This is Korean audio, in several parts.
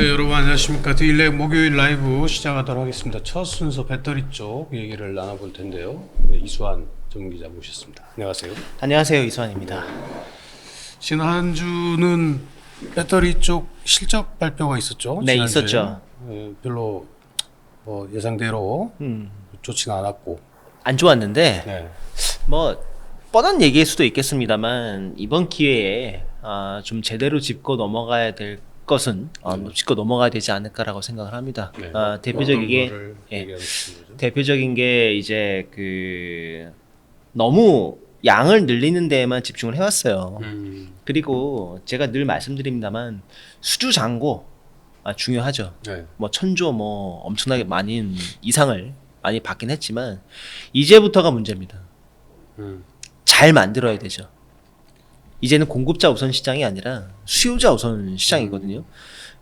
네, 여러분 안녕하십니까. 데일렉 목요일 라이브 시작하도록 하겠습니다. 첫 순서 배터리 쪽 얘기를 나눠볼 텐데요. 네, 이수환 전기자 모셨습니다. 안녕하세요. 안녕하세요 이수환입니다. 지난 주는 배터리 쪽 실적 발표가 있었죠? 네, 지난주에. 있었죠. 네, 별로 뭐 예상대로 음, 좋지는 않았고. 안 좋았는데 네. 뭐 뻔한 얘기일 수도 있겠습니다만 이번 기회에 아, 좀 제대로 짚고 넘어가야 될 것은 어, 뭐 짚고 넘어가야 되지 않을까라고 생각을 합니다. 네. 아, 어떤 거를 예. 대표적인 게 이제 그 너무 양을 늘리는 데에만 집중을 해왔어요. 음, 그리고 제가 늘 말씀드립니다만 수주 잔고 아, 중요하죠. 네. 뭐 천조 뭐 엄청나게 많은 이상을 많이 받긴 했지만 이제부터가 문제입니다. 음, 잘 만들어야 되죠. 이제는 공급자 우선 시장이 아니라 수요자 우선 시장이거든요.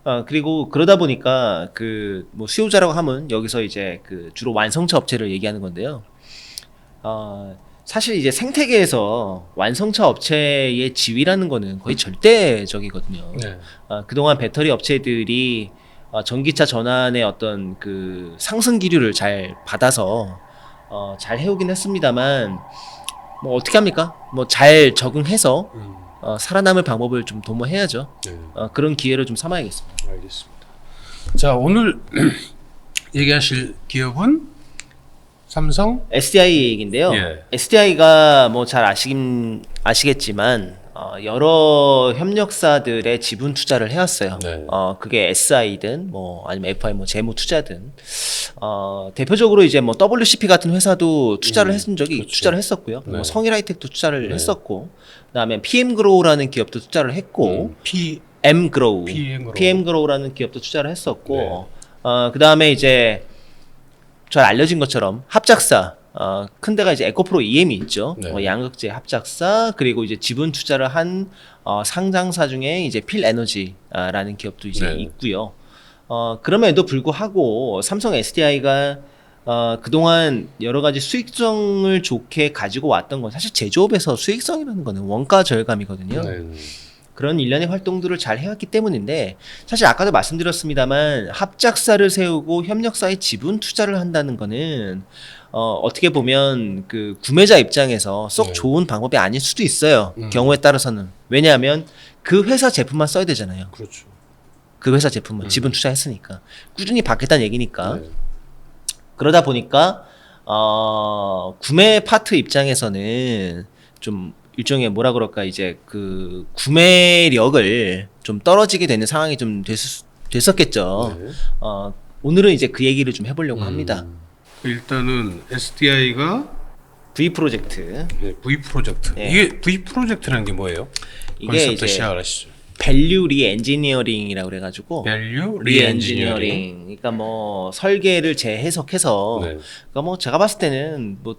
어, 그리고 그러다 보니까 그 뭐 수요자라고 하면 여기서 이제 그 주로 완성차 업체를 얘기하는 건데요. 어, 사실 이제 생태계에서 완성차 업체의 지위라는 거는 거의 절대적이거든요. 네. 어, 그동안 배터리 업체들이 어, 전기차 전환의 어떤 그 상승 기류를 잘 받아서 어, 잘 해오긴 했습니다만 뭐 어떻게 합니까? 뭐 잘 적응해서 음, 어, 살아남을 방법을 좀 도모해야죠. 네. 어, 그런 기회를 좀 삼아야겠습니다. 알겠습니다. 자, 오늘 얘기하실 기업은 삼성 SDI 얘기인데요. 예. SDI가 뭐 잘 아시긴 아시겠지만 어, 여러 협력사들의 지분 투자를 해왔어요. 네. 어, 그게 SI든 뭐 아니면 FI 뭐 재무 투자든 어, 대표적으로 이제 뭐 WCP 같은 회사도 투자를 음, 했은 적이 그렇죠. 투자를 했었고요. 네. 뭐 성일하이텍도 투자를 네. 했었고 그다음에 PM 그로우라는 기업도 투자를 했고 음, P M 그로우, PM 그로우. PM 그로우라는 기업도 투자를 했었고, 네. 어, 그 다음에 이제 잘 알려진 것처럼 합작사, 어, 큰 데가 이제 에코프로 EM이 있죠. 네. 어, 양극재 합작사, 그리고 이제 지분 투자를 한 어, 상장사 중에 이제 필 에너지라는 기업도 이제 네. 있고요. 어, 그럼에도 불구하고 삼성 SDI가 어, 그동안 여러 가지 수익성을 좋게 가지고 왔던 건 사실 제조업에서 수익성이라는 거는 원가 절감이거든요. 네, 네. 그런 일련의 활동들을 잘 해왔기 때문인데 사실 아까도 말씀드렸습니다만 합작사를 세우고 협력사에 지분 투자를 한다는 거는 어, 어떻게 보면 그 구매자 입장에서 쏙 네. 좋은 방법이 아닐 수도 있어요. 음. 경우에 따라서는 왜냐하면 그 회사 제품만 써야 되잖아요. 그렇죠. 그 회사 제품만 음. 지분 투자했으니까 꾸준히 받겠다는 얘기니까 네. 그러다 보니까 어, 구매 파트 입장에서는 좀 일종의 뭐라 그럴까 이제 그 구매력을 좀 떨어지게 되는 상황이 좀 됐, 됐었겠죠. 네. 어, 오늘은 이제 그 얘기를 좀 해보려고 음, 합니다. 일단은 SDI가 V 프로젝트 네, V 프로젝트. 네. 이게 V 프로젝트라는 게 뭐예요? 이게 이제 시작을 하시죠. 밸류 리엔지니어링이라고 그래가지고 Value 리엔지니어링. 그러니까 뭐 설계를 재해석해서 네. 그러니까 뭐 제가 봤을 때는 뭐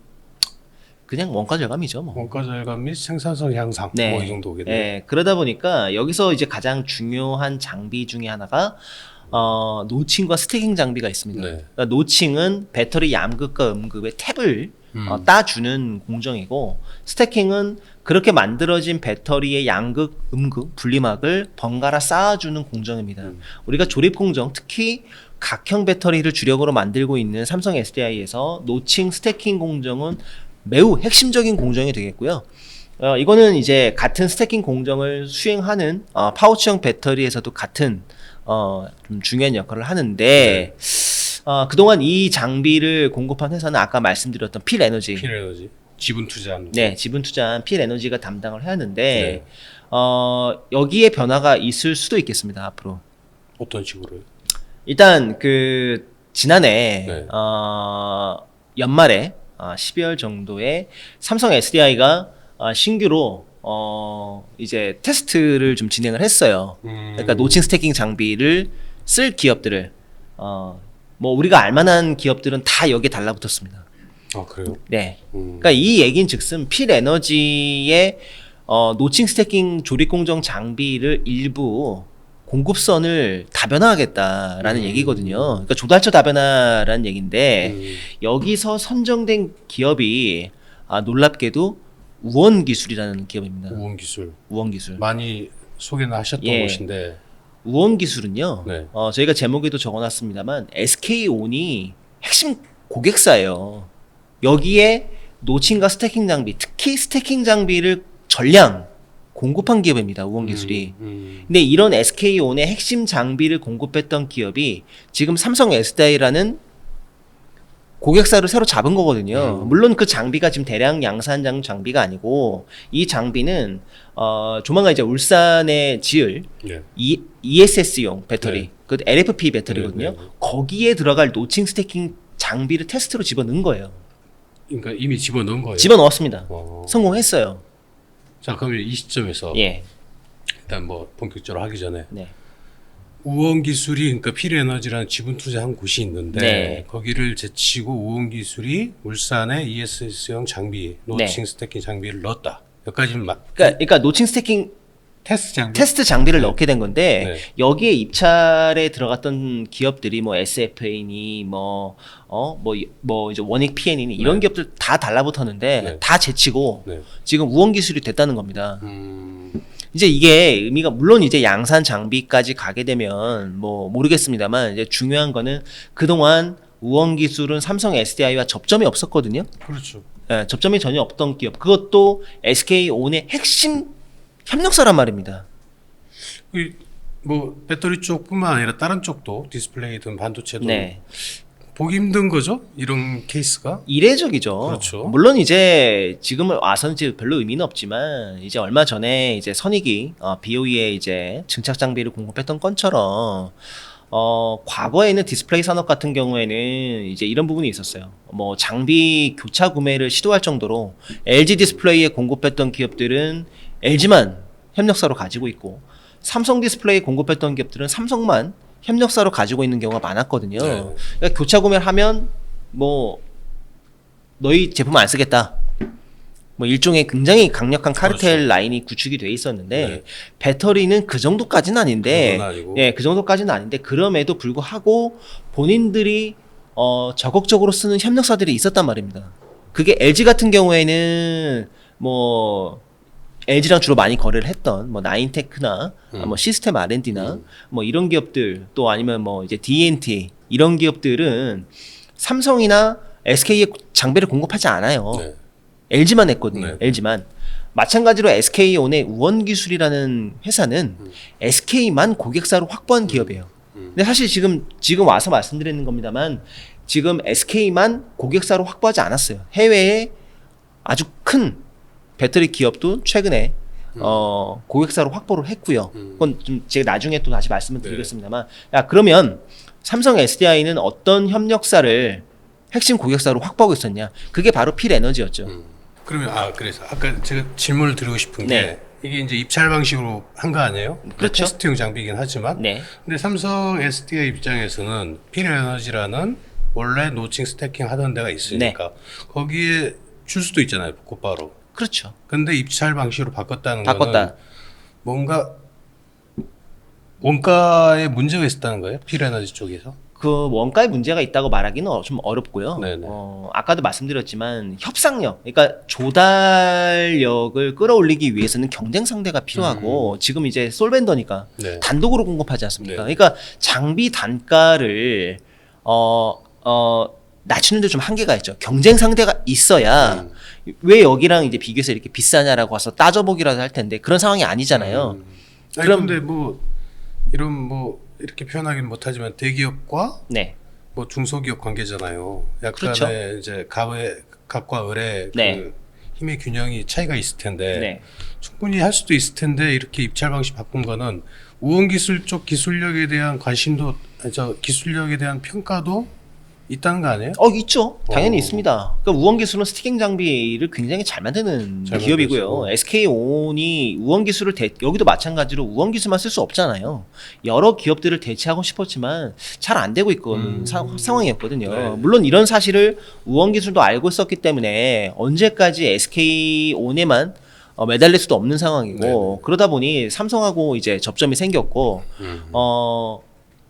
그냥 원가 절감이죠. 뭐. 원가 절감 및 생산성 향상 네. 뭐 이 정도겠네요. 네, 그러다 보니까 여기서 이제 가장 중요한 장비 중에 하나가 어, 노칭과 스태킹 장비가 있습니다. 네. 그러니까 노칭은 배터리 양극과 음극의 탭을 음. 어, 따주는 공정이고 스태킹은 그렇게 만들어진 배터리의 양극, 음극, 분리막을 번갈아 쌓아주는 공정입니다. 음. 우리가 조립 공정, 특히 각형 배터리를 주력으로 만들고 있는 삼성 SDI에서 노칭 스태킹 공정은 매우 핵심적인 공정이 되겠고요. 어, 이거는 이제 같은 스태킹 공정을 수행하는 어, 파우치형 배터리에서도 같은 어, 좀 중요한 역할을 하는데 어, 그동안 이 장비를 공급한 회사는 아까 말씀드렸던 필 에너지 필에너지 지분 투자하는. 네, 지분 투자한 필 에너지가 담당을 해야 하는데 네. 어, 여기에 변화가 있을 수도 있겠습니다 앞으로. 어떤 식으로요? 일단 그 지난해 네. 어, 연말에 어, 12월 정도에 삼성 SDI가 어, 신규로 어, 이제 테스트를 좀 진행을 했어요. 음. 그러니까 노칭 스태킹 장비를 쓸 기업들을 어, 뭐 우리가 알만한 기업들은 다 여기에 달라붙었습니다. 아 그래요? 네. 음. 그러니까 이 얘기인즉슨 필 에너지의 어, 노칭 스태킹 조립 공정 장비를 일부 공급선을 다변화하겠다라는 음. 얘기거든요. 그러니까 조달처 다변화라는 얘기인데 음. 여기서 선정된 기업이 아, 놀랍게도 우원 기술이라는 기업입니다. 우원 기술 우원 기술. 많이 소개는 하셨던 예. 곳인데 우원 기술은요. 네. 어, 저희가 제목에도 적어놨습니다만 SK온이 핵심 고객사예요. 여기에 노칭과 스태킹 장비, 특히 스태킹 장비를 전량 공급한 기업입니다. 우원 기술이. 음, 음. 근데 이런 SK온의 핵심 장비를 공급했던 기업이 지금 삼성 SDI라는 고객사를 새로 잡은 거거든요. 음. 물론 그 장비가 지금 대량 양산장 장비가 아니고 이 장비는 어 조만간 이제 울산에 지을 네. 이, ESS용 배터리, 네. 그 LFP 배터리거든요. 네, 네, 네. 거기에 들어갈 노칭 스태킹 장비를 테스트로 집어넣은 거예요. 그러니까 이미 집어넣은 거예요. 집어넣었습니다. 어. 성공했어요. 자 그러면 이 시점에서 예. 일단 뭐 본격적으로 하기 전에 네. 우원 기술이 그러니까 필에너지라는 지분 투자한 곳이 있는데 네. 거기를 제치고 우원 기술이 울산에 ESS용 장비 노칭 스태킹 장비를 넣었다. 여기까지는 막 그러니까, 그러니까 노칭 스태킹 테스트 장비. 테스트 장비를 네. 넣게 된 건데 네. 여기에 입찰에 들어갔던 기업들이 뭐 SFA니 뭐어뭐뭐 이제 원익 PN이니 이런 네. 기업들 다 달라붙었는데 네. 다 제치고 네. 지금 우원 기술이 됐다는 겁니다. 음, 이제 이게 의미가 물론 이제 양산 장비까지 가게 되면 뭐 모르겠습니다만 이제 중요한 거는 그동안 우원 기술은 삼성 SDI와 접점이 없었거든요. 그렇죠. 예, 접점이 전혀 없던 기업. 그것도 SK온의 핵심 협력사란 말입니다. 이, 뭐 배터리 쪽뿐만 아니라 다른 쪽도 디스플레이든 반도체도 네. 보기 힘든 거죠. 이런 케이스가. 이례적이죠. 그렇죠. 물론 이제 지금 와서는 이제 별로 의미는 없지만 이제 얼마 전에 이제 선익이 어, BOE에 이제 증착 장비를 공급했던 건처럼 어 과거에 는 디스플레이 산업 같은 경우에는 이제 이런 부분이 있었어요. 뭐 장비 교차 구매를 시도할 정도로 LG 디스플레이에 공급했던 기업들은 LG만 협력사로 가지고 있고 삼성 디스플레이 공급했던 기업들은 삼성만 협력사로 가지고 있는 경우가 많았거든요. 네. 그러니까 교차 구매를 하면 뭐 너희 제품 안 쓰겠다. 뭐 일종의 굉장히 강력한 카르텔 그렇죠. 라인이 구축이 돼 있었는데 네. 배터리는 그 정도까지는 아닌데 아니고. 예, 그 정도까지는 아닌데 그럼에도 불구하고 본인들이 어 적극적으로 쓰는 협력사들이 있었단 말입니다. 그게 LG 같은 경우에는 뭐 LG랑 주로 많이 거래를 했던 뭐 나인테크나 음. 뭐 시스템 R&D나 뭐 이런 기업들 또 아니면 뭐 이제 D&T 이런 기업들은 삼성이나 SK에 장비를 공급하지 않아요. 네. LG만 했거든요. 네. LG만. 마찬가지로 SK온의 우원기술이라는 회사는 음. SK만 고객사로 확보한 기업이에요. 음. 근데 사실 지금 지금 와서 말씀드리는 겁니다만 지금 SK만 고객사로 확보하지 않았어요. 해외에 아주 큰 배터리 기업도 최근에 어 고객사로 확보를 했고요. 음. 그건 좀 제가 나중에 또 다시 말씀을 네. 드리겠습니다만, 야 그러면 삼성 SDI는 어떤 협력사를 핵심 고객사로 확보하고 있었냐? 그게 바로 필 에너지였죠. 음. 그러면 아 그래서 아까 제가 질문을 드리고 싶은 게 네. 이게 이제 입찰 방식으로 한 거 아니에요? 그렇죠. 테스트용 장비이긴 하지만 네. 근데 삼성 SDI 입장에서는 필 에너지라는 원래 노칭 스태킹 하던 데가 있으니까 네. 거기에 줄 수도 있잖아요 곧바로 그렇죠. 근데 입찰 방식으로 바꿨다는 바꿨다. 거는 뭔가 원가에 문제가 있었다는 거예요 필에너지 쪽에서 그 원가에 문제가 있다고 말하기는 어- 좀 어렵고요. 네네. 어, 아까도 말씀드렸지만 협상력, 그러니까 조달력을 끌어올리기 위해서는 경쟁 상대가 필요하고 지금 이제 솔벤더니까 음. 네. 단독으로 공급하지 않습니까? 네. 그러니까 장비 단가를 어, 어, 낮추는데 좀 한계가 있죠. 경쟁 상대가 있어야 음. 왜 여기랑 이제 비교해서 이렇게 비싸냐라고 와서 따져보기라도 할 텐데 그런 상황이 아니잖아요. 음. 아니 그럼- 근데 뭐 이런 뭐 이렇게 표현하기는 못하지만 대기업과 네. 뭐 중소기업 관계잖아요. 약간의 그렇죠. 이제 가의 각과 을의 네. 그 힘의 균형이 차이가 있을 텐데 네. 충분히 할 수도 있을 텐데 이렇게 입찰 방식 바꾼 거는 우원 기술 쪽 기술력에 대한 관심도 저 기술력에 대한 평가도 있다는 거 아니에요? 어 있죠. 당연히 어. 있습니다. 그러니까 우원 기술은 스티킹 장비를 굉장히 잘 만드는 잘 기업이고요. SK 온이 우원 기술을 대, 여기도 마찬가지로 우원 기술만 쓸 수 없잖아요. 여러 기업들을 대체하고 싶었지만 잘 안 되고 있건 음. 사- 상황이었거든요. 네. 물론 이런 사실을 우원 기술도 알고 있었기 때문에 언제까지 SK 온에만 어, 매달릴 수도 없는 상황이고 네네. 그러다 보니 삼성하고 이제 접점이 생겼고 음. 어,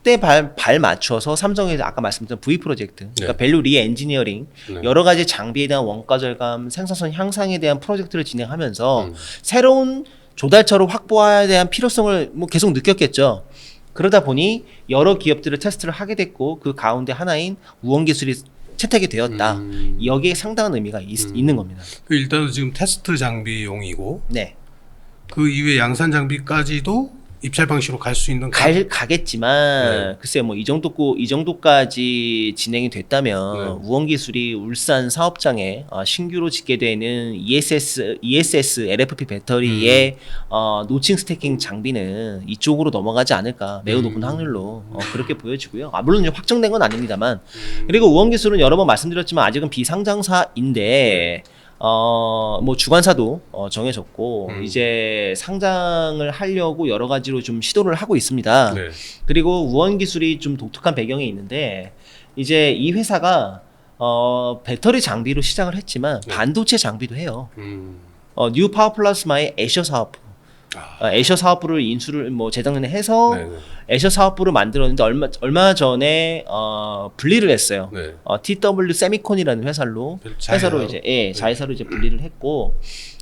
때 발, 발 맞춰서 삼성에서 아까 말씀드린 V 프로젝트, 그러니까 네. 밸류 리 엔지니어링, 네. 여러 가지 장비에 대한 원가 절감, 생산성 향상에 대한 프로젝트를 진행하면서 음. 새로운 조달처를 확보해야 대한 필요성을 뭐 계속 느꼈겠죠. 그러다 보니 여러 기업들을 테스트를 하게 됐고 그 가운데 하나인 우원 기술이 채택이 되었다. 음. 여기에 상당한 의미가 있, 음. 있는 겁니다. 그 일단은 지금 테스트 장비용이고 네. 그 이외 양산 장비까지도 입찰 방식으로 갈 수 있는 갈 가겠지만 네. 글쎄 뭐 이 정도 이 정도까지 진행이 됐다면 네. 우원 기술이 울산 사업장에 어, 신규로 짓게 되는 E ESS ESS LFP 배터리의 음. 어, 노칭 스태킹 장비는 이쪽으로 넘어가지 않을까 매우 높은 음. 확률로 어, 그렇게 보여지고요. 아, 물론 이제 확정된 건 아닙니다만 음. 그리고 우원 기술은 여러 번 말씀드렸지만 아직은 비상장사인데 어, 뭐 주관사도 어, 정해졌고 음. 이제 상장을 하려고 여러 가지로 좀 시도를 하고 있습니다. 네. 그리고 우원 기술이 좀 독특한 배경이 있는데 이제 이 회사가 어, 배터리 장비로 시작을 했지만 네. 반도체 장비도 해요. 음. 어, 뉴 파워 플라스마의 애셔 사업부. 아. 어, 애셔 사업부를 인수를 뭐 재작년에 해서 네, 네. 애셔 사업부를 만들었는데 얼마 얼마 전에 어, 분리를 했어요. 네. 어, TW 세미콘이라는 회사로 자회사로? 회사로 이제 예, 네. 자회사로 이제 분리를 했고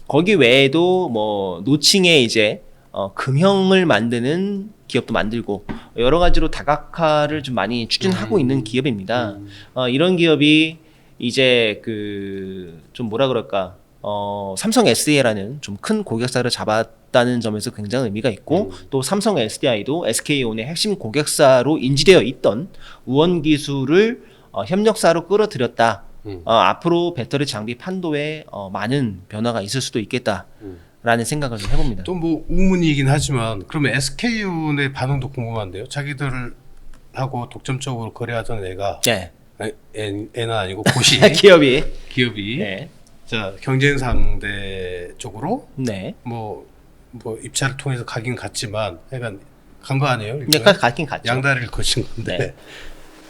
거기 외에도 뭐 노칭에 이제 어, 금형을 만드는 기업도 만들고 여러 가지로 다각화를 좀 많이 추진하고 음. 있는 기업입니다. 음. 어, 이런 기업이 이제 그 좀 뭐라 그럴까 어, 삼성 SDI라는 좀 큰 고객사를 잡았 다는 점에서 굉장히 의미가 있고 음. 또 삼성 SDI도 SK온의 핵심 고객사로 인지되어 있던 우원 기술을 어, 협력사로 끌어들였다. 음. 어, 앞으로 배터리 장비 판도에 어, 많은 변화가 있을 수도 있겠다 라는 음. 생각을 좀 해봅니다. 또 뭐 우문이긴 하지만 그러면 SK온의 반응도 궁금한데요. 자기들을 하고 독점적으로 거래하던 애가 네. 애, 애, 애는 아니고 고시 기업이 기업이 네. 자 경쟁 상대 쪽으로 네. 뭐, 뭐 입찰을 통해서 가긴 갔지만 약간 간 거 아니에요? 그러니까 일종의? 가긴 갔죠. 양다리를 거친 건데. 네.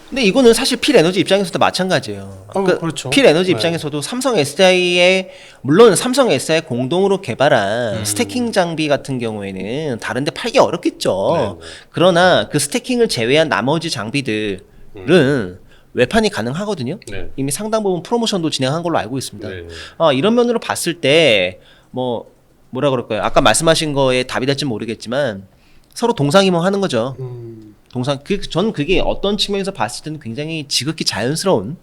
근데 이거는 사실 필 에너지 입장에서도 마찬가지예요. 어, 그 그렇죠. 필 에너지 네. 입장에서도 삼성 SDI의 물론 삼성 SDI 공동으로 개발한 음. 스태킹 장비 같은 경우에는 다른데 팔기 어렵겠죠. 네, 네. 그러나 그 스태킹을 제외한 나머지 장비들은 외판이 가능하거든요. 네. 이미 상당 부분 프로모션도 진행한 걸로 알고 있습니다. 네. 어, 이런 면으로 봤을 때 뭐 뭐라 그럴까요? 아까 말씀하신 거에 답이 될지 모르겠지만 서로 동상이몽 하는 거죠. 음, 동상 그 저는 그게 어떤 측면에서 봤을 때는 굉장히 지극히 자연스러운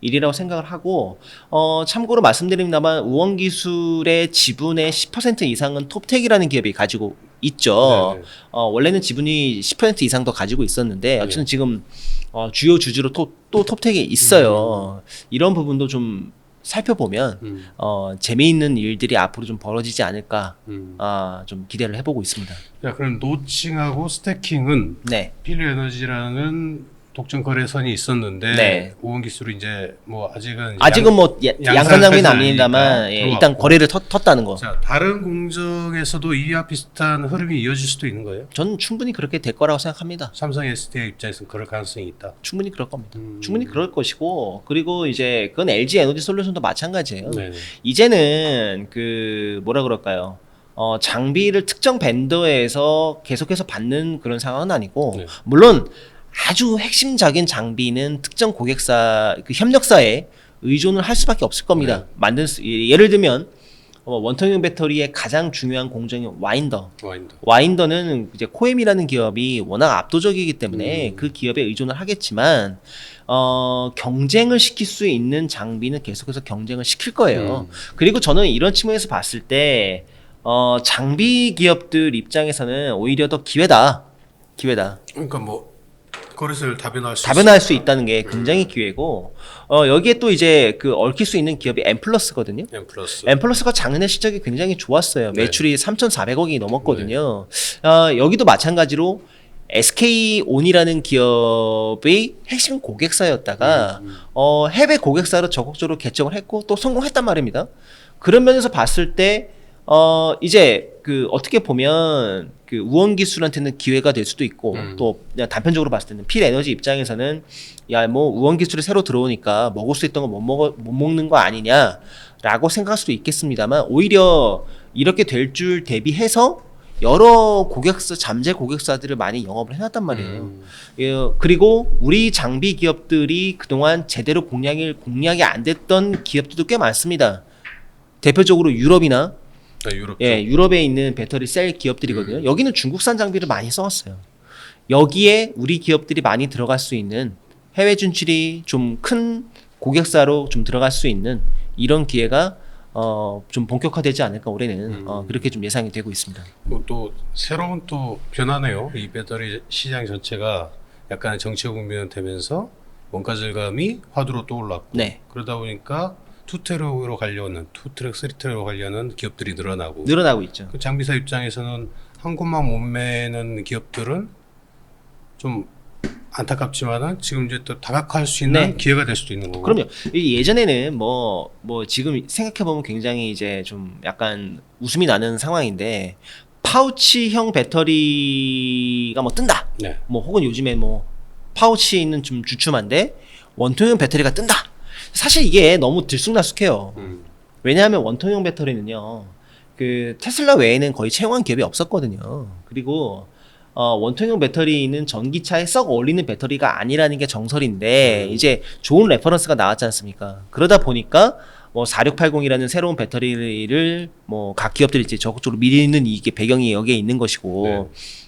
일이라고 생각을 하고 어 참고로 말씀드립니다만 우원 기술의 지분의 10% 이상은 톱텍이라는 기업이 가지고 있죠. 네, 네. 어 원래는 지분이 10% 이상 더 가지고 있었는데 어쨌든 네. 지금 어 주요 주주로 또, 또 톱텍이 있어요. 이런 부분도 좀 살펴보면 음, 어 재미있는 일들이 앞으로 좀 벌어지지 않을까 음. 아 좀 기대를 해보고 있습니다. 자, 그럼 노칭하고 스태킹은 네. 필요 에너지라는 독점 거래선이 있었는데 네. 우원 기술이 이제 뭐 아직은 아직은 뭐 야- 양산 양산 장비는 사이즈는 아닙니다만 예, 들어왔고. 일단 거래를 터, 텄다는 거. 자 다른 공정에서도 이와 비슷한 흐름이 이어질 수도 있는 거예요. 저는 충분히 그렇게 될 거라고 생각합니다. 삼성 SDI 입장에서는 그럴 가능성이 있다. 충분히 그럴 겁니다. 음. 충분히 그럴 것이고 그리고 이제 그건 LG 에너지 솔루션도 마찬가지예요. 네. 이제는 그 뭐라 그럴까요? 어, 장비를 특정 밴더에서 계속해서 받는 그런 상황은 아니고 네. 물론 아주 핵심적인 장비는 특정 고객사 그 협력사에 의존을 할 수밖에 없을 겁니다. 네. 만들 수, 예- 예를 들면 어, 원통형 배터리의 가장 중요한 공정이 와인더. 와인드. 와인더는 이제 코엠이라는 기업이 워낙 압도적이기 때문에 음. 그 기업에 의존을 하겠지만 어, 경쟁을 시킬 수 있는 장비는 계속해서 경쟁을 시킬 거예요. 음. 그리고 저는 이런 측면에서 봤을 때 어, 장비 기업들 입장에서는 오히려 더 기회다. 기회다. 그러니까 뭐 거래소를 다변화할 수 다변화할 수 있다는 게 굉장히 기회고 어, 여기에 또 이제 그 얽힐 수 있는 기업이 엠플러스거든요. M 플러스. 엠플러스가 작년에 실적이 굉장히 좋았어요. 네. 매출이 3,400억이 넘었거든요. 어, 여기도 마찬가지로 SK온이라는 기업의 핵심 고객사였다가 음, 어, 해외 고객사로 적극적으로 개척을 했고 또 성공했단 말입니다. 그런 면에서 봤을 때 어, 이제 그 어떻게 보면 그 우원 기술한테는 기회가 될 수도 있고 음. 또 그냥 단편적으로 봤을 때는 필 에너지 입장에서는 야 뭐 우원 기술이 새로 들어오니까 먹을 수 있던 거 못 먹어 못 먹는 거 아니냐라고 생각할 수도 있겠습니다만 오히려 이렇게 될 줄 대비해서 여러 고객사 잠재 고객사들을 많이 영업을 해놨단 말이에요. 음. 예, 그리고 우리 장비 기업들이 그동안 제대로 공략이 공략이 안 됐던 기업들도 꽤 많습니다. 대표적으로 유럽이나 네, 유럽. 예, 쪽. 유럽에 있는 배터리 셀 기업들이거든요. 음. 여기는 중국산 장비를 많이 써왔어요. 여기에 우리 기업들이 많이 들어갈 수 있는 해외 진출이 좀 큰 고객사로 좀 들어갈 수 있는 이런 기회가 어, 좀 본격화되지 않을까 올해는 음. 어, 그렇게 좀 예상이 되고 있습니다. 그리고 또 새로운 또 변화네요. 이 배터리 시장 전체가 약간 정체 국면 되면서 원가 절감이 화두로 떠올랐고 네. 그러다 보니까 투트랙으로 가려는 투트랙, 쓰리트랙으로 가려는 기업들이 늘어나고 늘어나고 있죠. 그 장비사 입장에서는 한 곳만 못 매는 기업들은 좀 안타깝지만은 지금 이제 또 다각화할 수 있는 네. 기회가 될 수도 있는 거고. 그럼요. 이 예전에는 뭐, 뭐 지금 생각해 보면 굉장히 이제 좀 약간 웃음이 나는 상황인데 파우치형 배터리가 뭐 뜬다. 네. 뭐 혹은 요즘에 뭐 파우치에 있는 좀 주춤한데 원통형 배터리가 뜬다. 사실 이게 너무 들쑥날쑥해요. 음. 왜냐하면 원통형 배터리는요. 그 테슬라 외에는 거의 채용한 기업이 없었거든요. 그리고 어, 원통형 배터리는 전기차에 썩 어울리는 배터리가 아니라는 게 정설인데 음. 이제 좋은 레퍼런스가 나왔지 않습니까? 그러다 보니까 뭐 4680이라는 새로운 배터리를 뭐 각 기업들이 이제 적극적으로 밀는 이게 배경이 여기에 있는 것이고 네.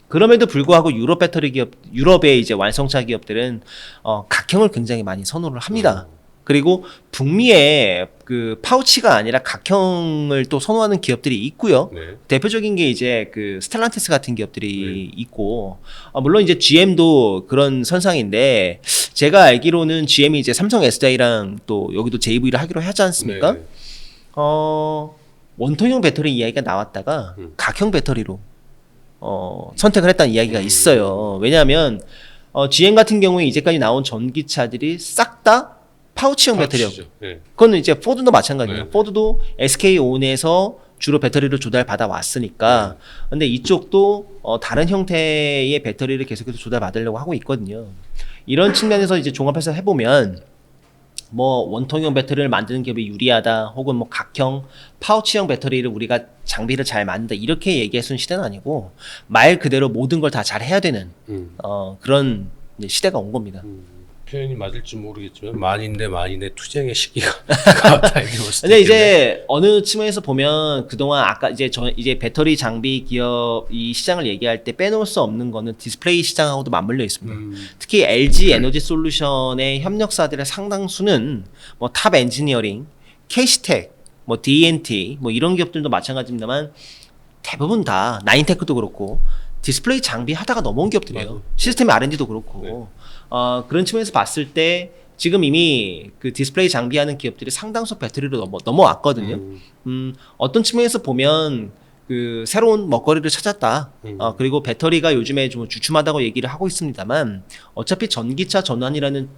그럼에도 불구하고 유럽 배터리 기업 유럽의 이제 완성차 기업들은 어, 각형을 굉장히 많이 선호를 합니다. 그리고 북미에 그 파우치가 아니라 각형을 또 선호하는 기업들이 있고요. 네. 대표적인 게 이제 그 스텔란티스 같은 기업들이 있고 아, 물론 이제 GM도 그런 선상인데 제가 알기로는 GM이 이제 삼성 SDI랑 또 여기도 JV를 하기로 하지 않습니까? 네. 어 원통형 배터리 이야기가 나왔다가 음. 각형 배터리로 어 선택을 했다는 이야기가 음. 있어요. 왜냐하면 어 GM 같은 경우에 이제까지 나온 전기차들이 싹 다 파우치형 파우치죠. 네. 그거는 이제 포드도 마찬가지예요. 네. 포드도 SK온에서 주로 배터리를 조달 받아 왔으니까. 네. 근데 이쪽도 어, 다른 형태의 배터리를 계속해서 조달 받으려고 하고 있거든요. 이런 측면에서 이제 종합해서 해보면 뭐 원통형 배터리를 만드는 기업이 유리하다, 혹은 뭐 각형 파우치형 배터리를 우리가 장비를 잘 만든다 이렇게 있는 시대는 아니고 말 그대로 모든 걸 다 잘 해야 되는 음. 어, 그런 시대가 온 겁니다. 음. 표현이 맞을지 모르겠지만 만인대 만인의 투쟁의 시기가 왔다 이렇게 볼 근데. 이제 어느 측면에서 보면 그동안 아까 이제 저 이제 배터리 장비 기업 이 시장을 얘기할 때 빼놓을 수 없는 거는 디스플레이 시장하고도 맞물려 있습니다. 음. 특히 LG 에너지 솔루션의 협력사들의 상당수는 뭐 탑 엔지니어링, 케이스텍, 뭐 D&T 뭐 이런 기업들도 마찬가지입니다만 대부분 다 나인테크도 그렇고 디스플레이 장비 하다가 넘어온 기업들이에요. 맞아요. 시스템 R&D도 그렇고 네. 어, 그런 측면에서 봤을 때 지금 이미 그 디스플레이 장비하는 기업들이 상당수 배터리로 넘어, 넘어왔거든요. 음. 음, 어떤 측면에서 보면 그 새로운 먹거리를 찾았다. 음. 어, 그리고 배터리가 요즘에 좀 주춤하다고 얘기를 하고 있습니다만 어차피 전기차 전환이라는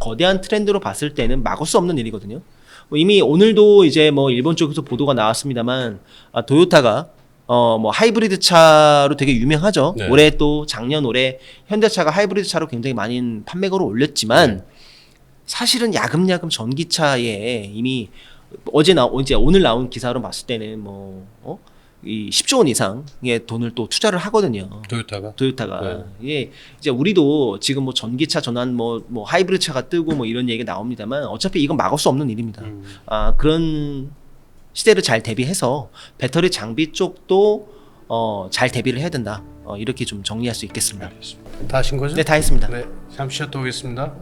거대한 트렌드로 봤을 때는 막을 수 없는 일이거든요. 뭐 이미 오늘도 이제 뭐 일본 쪽에서 보도가 나왔습니다만 아, 도요타가 어 뭐 하이브리드 차로 되게 유명하죠. 네. 올해 또 작년 올해 현대차가 하이브리드 차로 굉장히 많은 판매고를 올렸지만 네. 사실은 야금야금 전기차에 이미 어제 나 이제 오늘 나온 기사로 봤을 때는 뭐 어? 이 10조 원 이상의 돈을 또 투자를 하거든요. 도요타가 도요타가 네. 이게 이제 우리도 지금 뭐 전기차 전환 뭐 뭐 하이브리드 차가 뜨고 뭐 이런 얘기 나옵니다만 어차피 이건 막을 수 없는 일입니다. 음. 아 그런 시대를 잘 대비해서 배터리 장비 쪽도 어, 잘 대비를 해야 된다. 어, 이렇게 좀 정리할 수 있겠습니다. 다 하신 거죠? 네, 다 했습니다. 네, 잠시 쉬었다 오겠습니다.